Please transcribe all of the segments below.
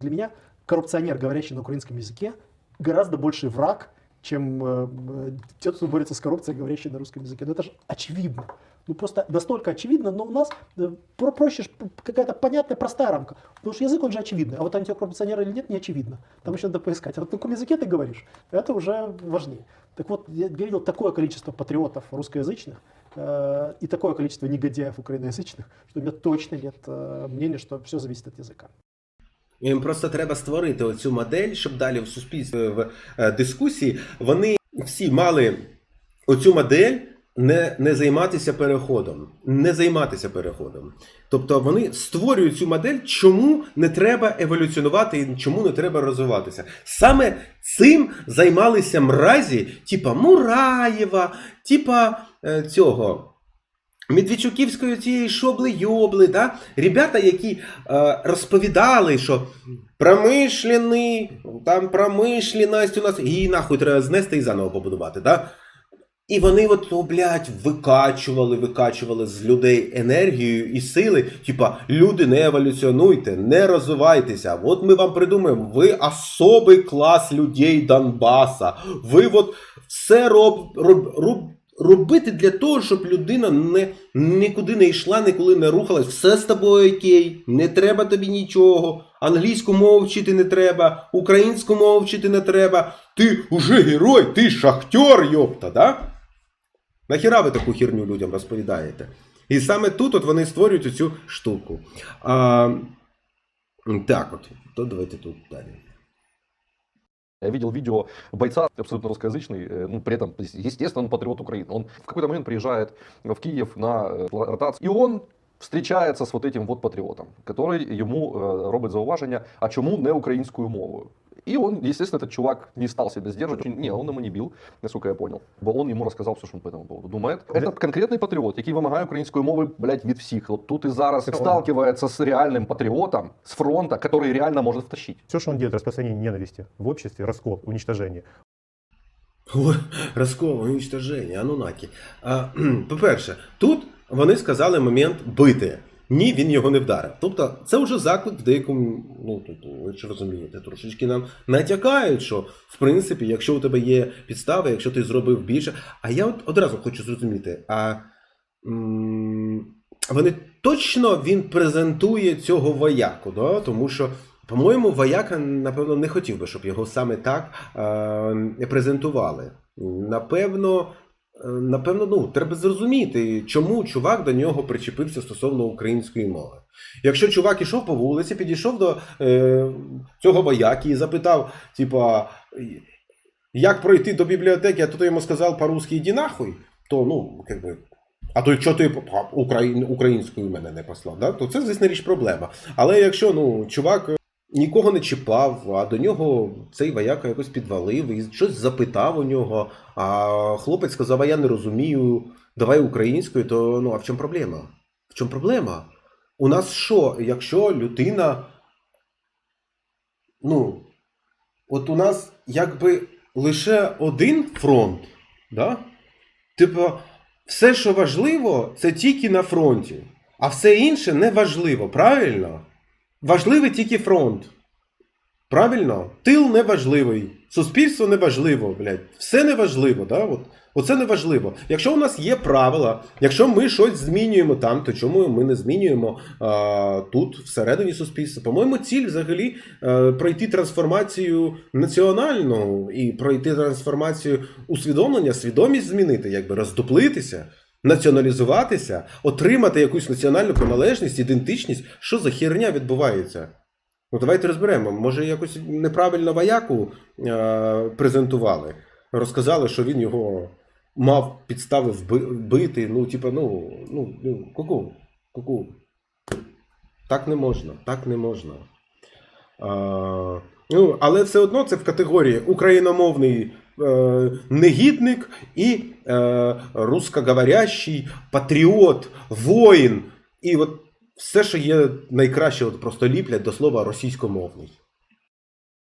Для меня коррупционер, говорящий на украинском языке, гораздо больший враг, чем э, э, тот, кто борется с коррупцией, говорящий на русском языке. Ну это же очевидно. Ну просто настолько очевидно, но у нас э, про- проще какая-то понятная, простая рамка. Потому что язык, он же очевидный. А вот антикоррупционер или нет, не очевидно. Там еще надо поискать. А вот на каком языке ты говоришь, это уже важнее. Так вот, я видел такое количество патриотов русскоязычных э, и такое количество негодяев украиноязычных, что у меня точно нет э, мнения, что все зависит от языка. Їм просто треба створити оцю модель, щоб далі в суспільстві в е, дискусії вони всі мали оцю модель не, не займатися переходом. Не займатися переходом. Тобто вони створюють цю модель, чому не треба еволюціонувати і чому не треба розвиватися. Саме цим займалися мразі, типа Мураєва, типа е, цього. Медведчуківської цієї шобли йобли, да? ребята, які е, розповідали, що промишлений, там промишленість у нас, її нахуй треба знести і заново побудувати. Да? І вони от, о, блядь, викачували, викачували з людей енергію і сили. Типа, люди не еволюціонуйте, не розвивайтеся. От ми вам придумаємо, ви особий клас людей Донбаса. Ви от все роб, роб, роб, робити для того, щоб людина не, нікуди не йшла, ніколи не рухалась. Все з тобою окей, не треба тобі нічого. Англійську мову вчити не треба, українську мову вчити не треба. Ти уже герой, ти шахтер, йопта, да? Нахіра ви таку херню людям розповідаєте? І саме тут от вони створюють оцю штуку. А, так от, то давайте тут далі. Я видел видео бойца, абсолютно русскоязычный, э, ну, при этом, естественно, он патриот Украины. Он в какой-то момент приезжает в Киев на э, ротацию, и он встречается с вот этим вот патріотом, который ему э, робить зауваження, а чому не українською мовою? И он, естественно, этот чувак не стал себя сдерживать. Не, он ему не бил, насколько я понял. Бо он ему рассказал все, что он по этому поводу думает. Этот конкретний патріот, який вимагає української мови, блядь, від всіх. От тут і зараз сталкивается с реальным патриотом с фронта, который реально может втащить. Все, что он делает, распространение ненависти в обществе, раскол, уничтожение. Ой, Розкол, уничтоження, анунакі. А, кхм, по-перше, тут вони сказали момент бити. Ні, він його не вдарив. Тобто, це вже заклик в деякому, ну тобто, ви ж розумієте, трошечки нам натякають, що в принципі, якщо у тебе є підстави, якщо ти зробив більше. А я от одразу хочу зрозуміти, а м, вони точно він презентує цього вояку, да? тому що. По-моєму, вояка, напевно, не хотів би, щоб його саме так е, презентували. Напевно, напевно, ну, треба зрозуміти, чому чувак до нього причепився стосовно української мови. Якщо чувак ішов по вулиці, підійшов до е, цього вояки і запитав, типа, як пройти до бібліотеки, а то йому сказав по-русски іди нахуй, то ну, як би. А то що ти україн, українською мене не послав, да? то це, звісно, річ проблема. Але якщо ну, чувак нікого не чіпав, а до нього цей вояка якось підвалив і щось запитав у нього, а хлопець сказав, а я не розумію, давай українською, то ну а в чому проблема? В чому проблема? У нас що, якщо людина. Ну, от у нас якби лише один фронт, да? Типу, все, що важливо, це тільки на фронті, а все інше не важливо, правильно? Важливий тільки фронт. Правильно? Тил не важливий, суспільство не важливо, блядь. Все не важливо, да? От, оце не важливо. Якщо у нас є правила, якщо ми щось змінюємо там, то чому ми не змінюємо а, тут, всередині суспільства? По-моєму, ціль взагалі е, пройти трансформацію національну і пройти трансформацію усвідомлення, свідомість змінити, якби роздуплитися. Націоналізуватися, отримати якусь національну приналежність, ідентичність, що за херня відбувається? Ну, давайте розберемо. Може, якось неправильно вояку е- презентували. Розказали, що він його мав підстави вбити. Ну, типа, ну, ну, ну, ку-ку, ку-ку. Так не можна, так не можна. А, ну, але все одно це в категорії україномовний е, негідник і е, русскоговорящий патріот, воїн. І от все, що є найкраще, от просто ліплять до слова російськомовний.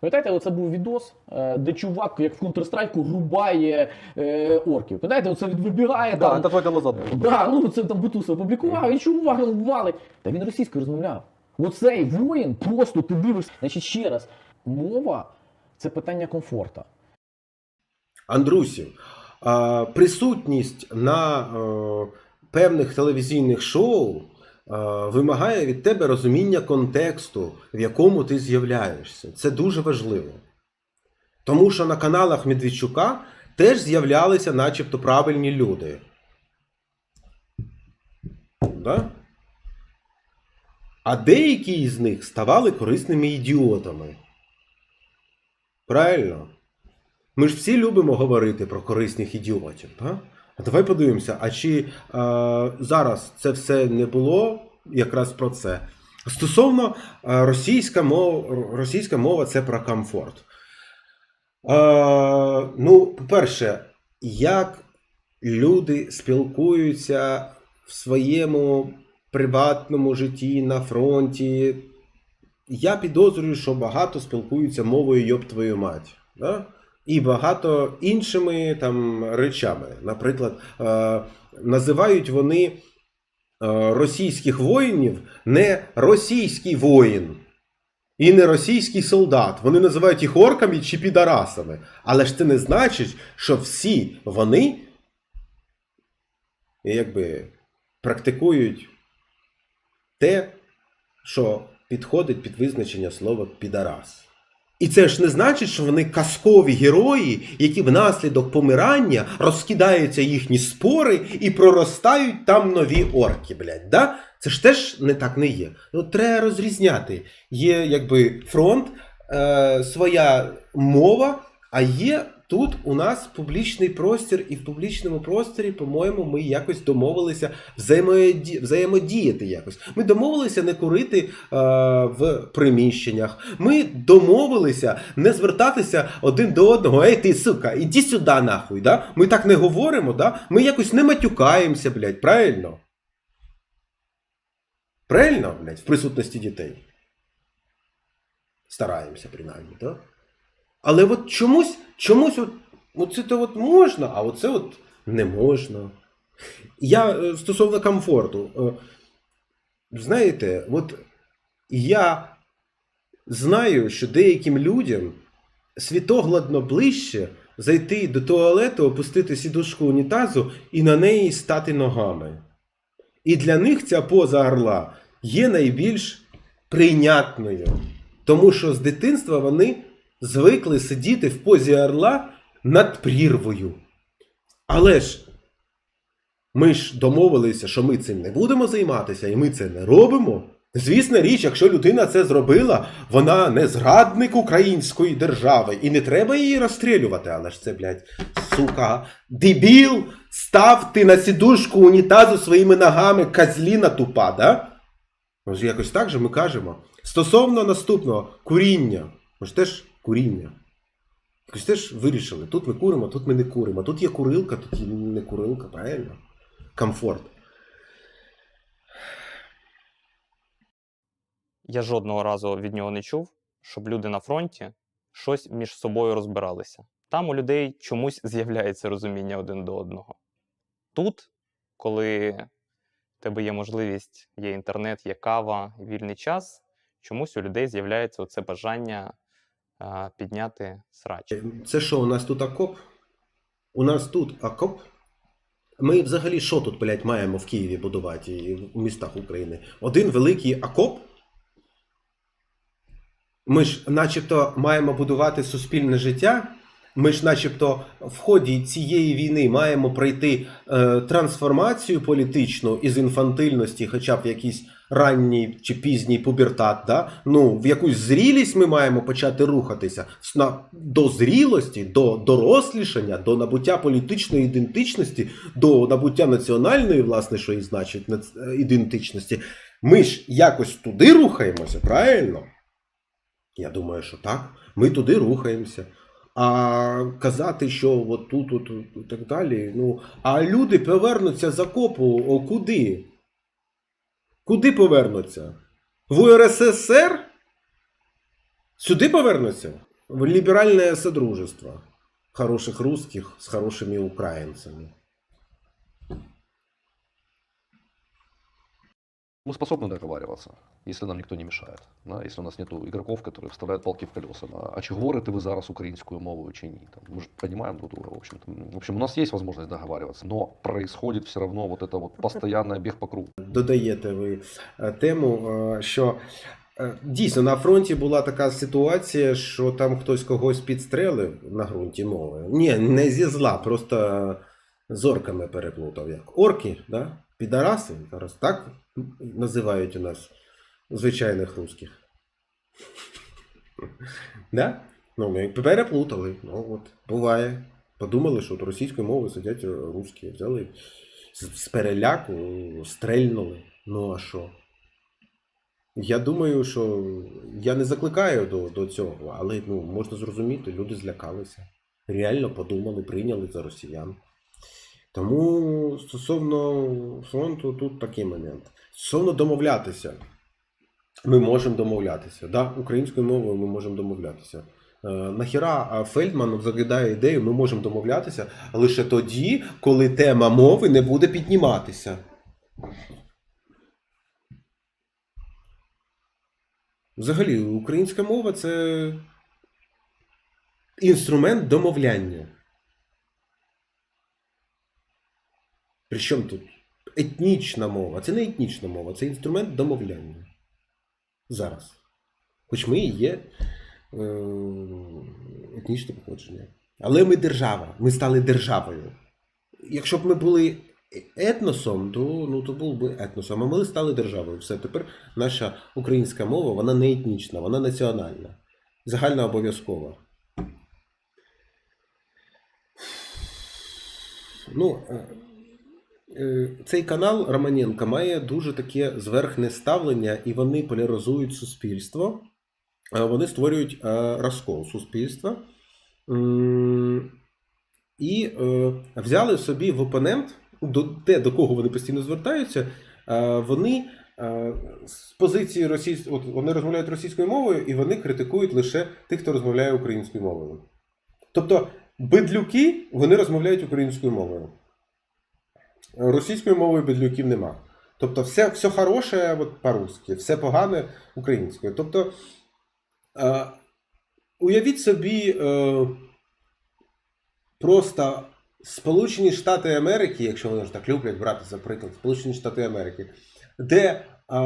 Пам'ятаєте, оце був відос, де чувак, як в Counter-Strike, рубає е, орків. Пам'ятаєте, оце він вибігає Да, там. это назад. Да, ну це там Бутусов опублікував, і чувак валить. Та він російською розмовляв. Оцей воїн просто ти дивишся. Значить, ще раз, мова це питання комфорту. Андрусів, присутність на е, певних телевізійних шоу е, вимагає від тебе розуміння контексту, в якому ти з'являєшся. Це дуже важливо. Тому що на каналах Медведчука теж з'являлися начебто правильні люди. Да? А деякі із них ставали корисними ідіотами. Правильно? Ми ж всі любимо говорити про корисних ідіотів. Так? А давай подивимося, а чи е, зараз це все не було якраз про це? Стосовно е, російська мова, російська мова це про комфорт. Е, ну, по-перше, як люди спілкуються в своєму приватному житті на фронті. Я підозрюю, що багато спілкуються мовою йоб твою мать. Да? І багато іншими там речами. Наприклад, е, називають вони е, російських воїнів не російський воїн і не російський солдат. Вони називають їх орками чи підарасами. Але ж це не значить, що всі вони якби практикують те, що підходить під визначення слова підарас. І це ж не значить, що вони казкові герої, які внаслідок помирання розкидаються їхні спори і проростають там нові орки, блядь. Да? Це ж теж не так не є. Ну, треба розрізняти. Є якби фронт, е, своя мова, а є тут у нас публічний простір, і в публічному просторі, по-моєму, ми якось домовилися взаємоді... взаємодіяти якось. Ми домовилися не курити е, в приміщеннях. Ми домовилися не звертатися один до одного. Ей, ти, сука, іди сюди, нахуй. Да? Ми так не говоримо, да? ми якось не матюкаємося, блядь, правильно? Правильно, блядь, в присутності дітей. Стараємося, принаймні, так? Да? Але от чомусь, чомусь от, оце то от можна, а оце от не можна. Я е, стосовно комфорту. е, Знаєте, от я знаю, що деяким людям світоглядно ближче зайти до туалету, опустити сідушку унітазу і на неї стати ногами. І для них ця поза орла є найбільш прийнятною. Тому що з дитинства вони звикли сидіти в позі орла над прірвою. Але ж ми ж домовилися, що ми цим не будемо займатися, і ми це не робимо. Звісна річ, якщо людина це зробила, вона не зрадник української держави, і не треба її розстрілювати. Але ж це, блядь, сука, дебіл, став ти на сідушку унітазу своїми ногами козліна тупа, да? Якось так же ми кажемо. Стосовно наступного куріння. Може теж куріння. Якось теж вирішили. Тут ми куримо, тут ми не куримо. Тут є курилка, тут є не курилка, правильно? Комфорт. Я жодного разу від нього не чув, щоб люди на фронті щось між собою розбиралися. Там у людей чомусь з'являється розуміння один до одного. Тут, коли в тебе є можливість, є інтернет, є кава, вільний час, чомусь у людей з'являється оце бажання підняти срач. Це що, у нас тут окоп? У нас тут окоп? Ми взагалі що тут, блядь, маємо в Києві будувати і в містах України? Один великий окоп? Ми ж начебто маємо будувати суспільне життя. Ми ж, начебто, в ході цієї війни маємо пройти е, трансформацію політичну із інфантильності, хоча б в якийсь ранній чи пізній пубертат. Да? Ну, в якусь зрілість ми маємо почати рухатися до зрілості, до дорослішання, до набуття політичної ідентичності, до набуття національної, власне, що і значить е, ідентичності. Ми ж якось туди рухаємося, правильно? Я думаю, що так. Ми туди рухаємося. А казати, що от тут, тут і так далі. Ну, а люди повернуться з окопу о, куди? Куди повернуться? В УРССР? Сюди повернуться? В ліберальне содружество хороших русских з хорошими українцями. Мы способны договариваться. если нам никто не мешает. Да? Если у нас нет игроков, которые вставляют палки в колеса. Да? А чи говорите ви зараз українською мовою чи ні? Там, мы же понимаем друг друга, в общем-то. В общем, у нас есть возможность договариваться, но происходит все равно вот это вот постоянный бег по кругу. додаєте ви е, тему, е, що е, дійсно на фронті була така ситуація, що там хтось когось підстрелив на ґрунті мови. Ні, не зі зла, просто з орками переплутав. Як орки, да? Підараси, зараз так називають у нас звичайних русських. Да? Ну, ми переплутали. Ну, от, буває. Подумали, що от російською мовою сидять русські. Взяли з, переляку, стрельнули. Ну а що? Я думаю, що я не закликаю до, до цього, але ну, можна зрозуміти, люди злякалися. Реально подумали, прийняли за росіян. Тому стосовно фронту, тут такий момент. Стосовно домовлятися. Ми можемо домовлятися. Да? Українською мовою ми можемо домовлятися. Е, Нахіра Фельдман заглядає ідею, ми можемо домовлятися лише тоді, коли тема мови не буде підніматися. Взагалі, українська мова це інструмент домовляння. Причому тут етнічна мова. Це не етнічна мова, це інструмент домовляння. Зараз. Хоч ми і є е, етнічне походження. Але ми держава, ми стали державою. Якщо б ми були етносом, то, ну, то був би етносом, а ми стали державою. Все, тепер наша українська мова, вона не етнічна, вона національна, загальна обов'язкова. Ну, е, цей канал Романенка має дуже таке зверхне ставлення, і вони поляризують суспільство. Е, Вони створюють е, розкол суспільства. І е, взяли собі в опонент до те, до кого вони постійно звертаються, е, вони е, з позиції російської, от вони розмовляють російською мовою, і вони критикують лише тих, хто розмовляє українською мовою. Тобто, бедлюки вони розмовляють українською мовою. Російською мовою бедлюків нема. Тобто, все, все хороше от, по-русски, все погане українською. Тобто, е, уявіть собі. Е, просто Сполучені Штати Америки, якщо вони ж так люблять брати за приклад, Сполучені Штати Америки, де а,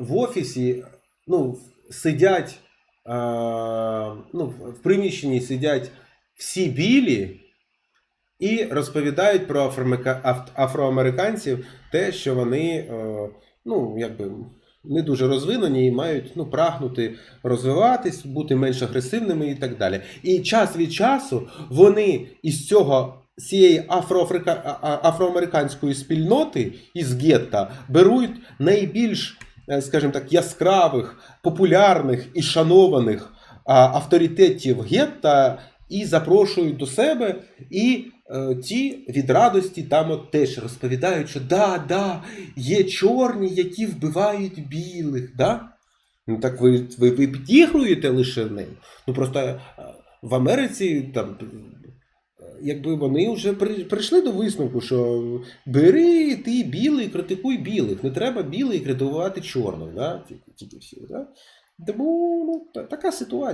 в офісі ну, сидять, а, ну, в приміщенні сидять всі білі і розповідають про афроамерика- афроамериканців те, що вони е, ну, якби, не дуже розвинені і мають ну, прагнути розвиватись, бути менш агресивними і так далі. І час від часу вони із цього. Цієї афроамериканської спільноти із гетта беруть найбільш, е, скажімо так, яскравих, популярних і шанованих авторитетів гетта і запрошують до себе, і ті від радості там от теж розповідають, що да, да, є чорні, які вбивають білих. Да? Ну так ви, ви, ви підігруєте лише ним. Ну просто е, в Америці там. е, Якби вони вже прийшли до висновку, що бери ти білий, критикуй білих. Не треба білий критикувати чорних, да? тільки? Тому ну, та- така ситуація.